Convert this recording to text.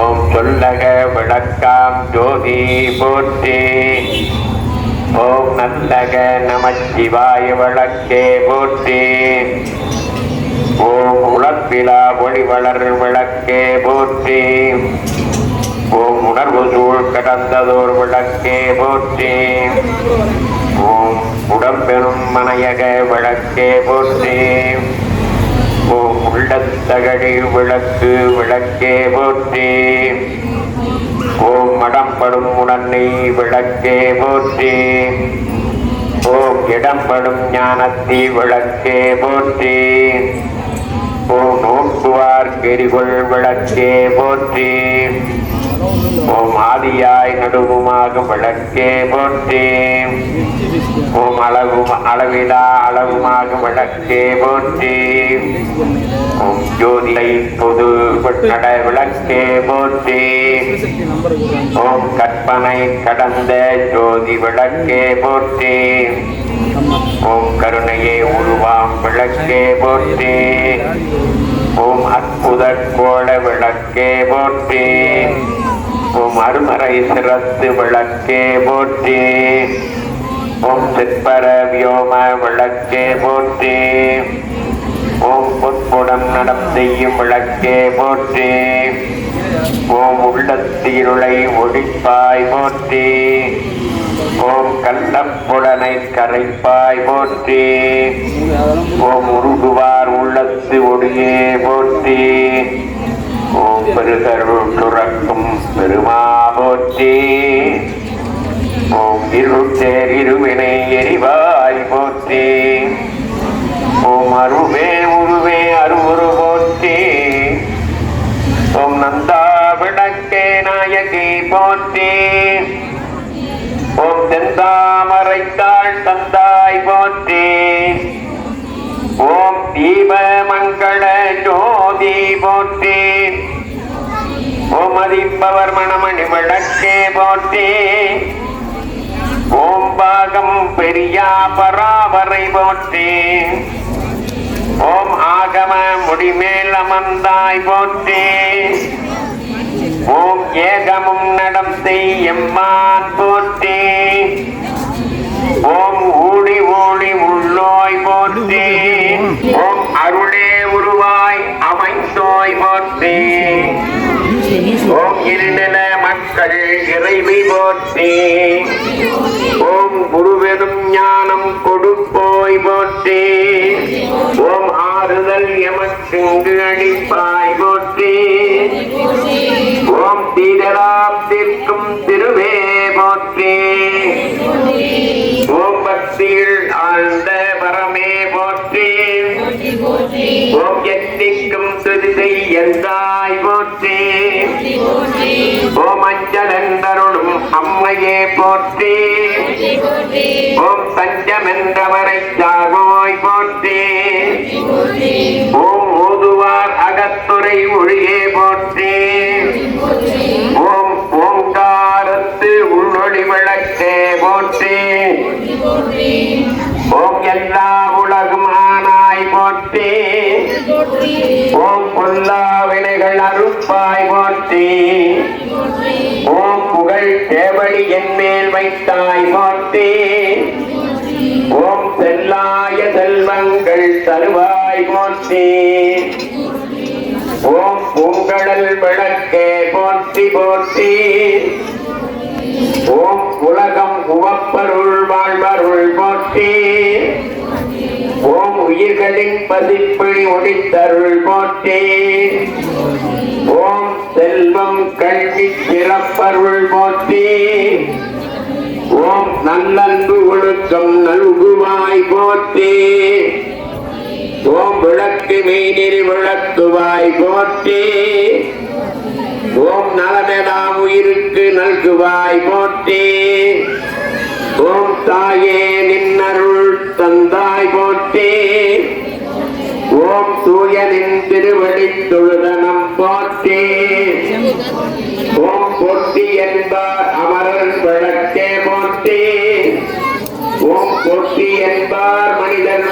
ஓம் சொல்லக விளக்காம் ஜோதி போற்றி ஓம் நல்லக நமச்சிவாய விளக்கே போற்றி ஓம் உழப்பிலா ஒளி வளர் விளக்கே போற்றி ஓம் உணர்வு சூழ் கடந்ததோர் விளக்கே போற்றி ஓம் உடம்பெரும் மனையக விளக்கே போற்றி. ஓம் உள்ளத்தகழி விளக்கு விளக்கே போற்றி. ஓம் மடம்படும் உடனே விளக்கே போற்றி. ஓம் இடம்படும் ஞானத்தி விளக்கே போற்றி. ஓம் நோக்குவார் கெரிகொள் விளக்கே போற்றி. ஓம் ஆதியாய் நடுவுமாக விளக்கே போற்றி. ஓம் அளவும் அளவிலா அளவுமாக விளக்கே போற்றி. ஓம் ஜோதியை பொது நட விளக்கே போற்றி. ஓம் கற்பனை கடந்த ஜோதி விளக்கே போற்றி. ஓம் கருணையே உருவாம் விளக்கே போற்றி. ஓம் அற்புத கோள விளக்கே போற்றி. ஓம் அருமறை சிறத்து விளக்கே போற்றி. ஓம் சிற்பர வியோம விளக்கே போற்றி. ஓம் பொற்புடம் நடத்தையும் விளக்கே போற்றி. ஓம் உள்ளத்தீருளை ஒழிப்பாய் போற்றி. ஓம் கள்ளப்புடனை கரைப்பாய் போற்றி. ஓம் உருகுவார் உள்ளத்து ஒளியே போற்றி. ஓம் பெருகருள் துறக்கும் பெருமா போற்றி. ஓம் இருட்டேர் இருவினை எரிவாய் போற்றி. ஓம் அருவே உருவே அருவுரு போற்றி. ஓம் நந்தா விளக்கே நாயகி போற்றி. ஓம் தெந்தாமரைத்தாள் தந்தாய் போற்றி. ஓம் தீப மங்கள ஜோதி போற்றி. ஓம் அதிப்பவர் மணமணி விளக்கே போற்றி. ஓம் பாகம் பெரியா பராபரை போற்றி. ஓம் ஆகம முடிமேல் அமர்ந்தாய் போற்றி. ஓம் ஏகமும் நடத்தை எம்மான் போற்றி. ஓம் ஊழி ஊழி உள்ளோய் போற்றி. ஓம் அருளே உருவாய் அமைந்தோய் போற்றி. ஓம் இருநில மக்கள் இறைவி போற்றி. ஆறுதல் எமக்கு அடிப்பாய் போற்றி ஓம் தீரலாம் தீர்க்கும் திருவே போற்றி. ஓம் பக்தியில் ஆழ்ந்த பரமே போற்றி. ஓம் எத்திக்கும் துதிதை எந்தாய் போற்றி. ஓம் அஞ்சலென்றருளும் அம்மையே போற்றி. ஓம் தஞ்சமென்றவரை சாகோய் போற்றி. ஓம் பொல்லா வினைகள் அறுப்பாய் போற்றி. ஓம் புகழ் தேவடி என் மேல் வைத்தாய் போற்றி. ஓம் செல்லாய செல்வங்கள் தருவாய் போற்றி. ஓம் பூங்கடல் விளக்கே போற்றி. போற்றி. ஓம் உலகம் உவப்பருள் வாழ்வருள் ஓம் உயிர்களின் பதிப்பிழி ஒடித்தருள் போற்றே. ஓம் செல்வம் கல்வி சிறப்பருள் போற்றே. ஓம் நல்லன்பு ஒழுக்கம் நல்குவாய் போற்றே. ஓம் விளக்கு மெய்நெறி விளக்குவாய் போற்றே. ஓம் நலமெல்லாம் உயிருக்கு நல்குவாய் போற்றே. ஓம் தாயே நின்னருள் தந்தாய் போற்றே. திருவடி தொழுதனம் போற்றி. ஓம் பொட்டி என்பார் அமரர் விளக்கே போற்றி. ஓம் பொட்டி என்பார் மனிதர்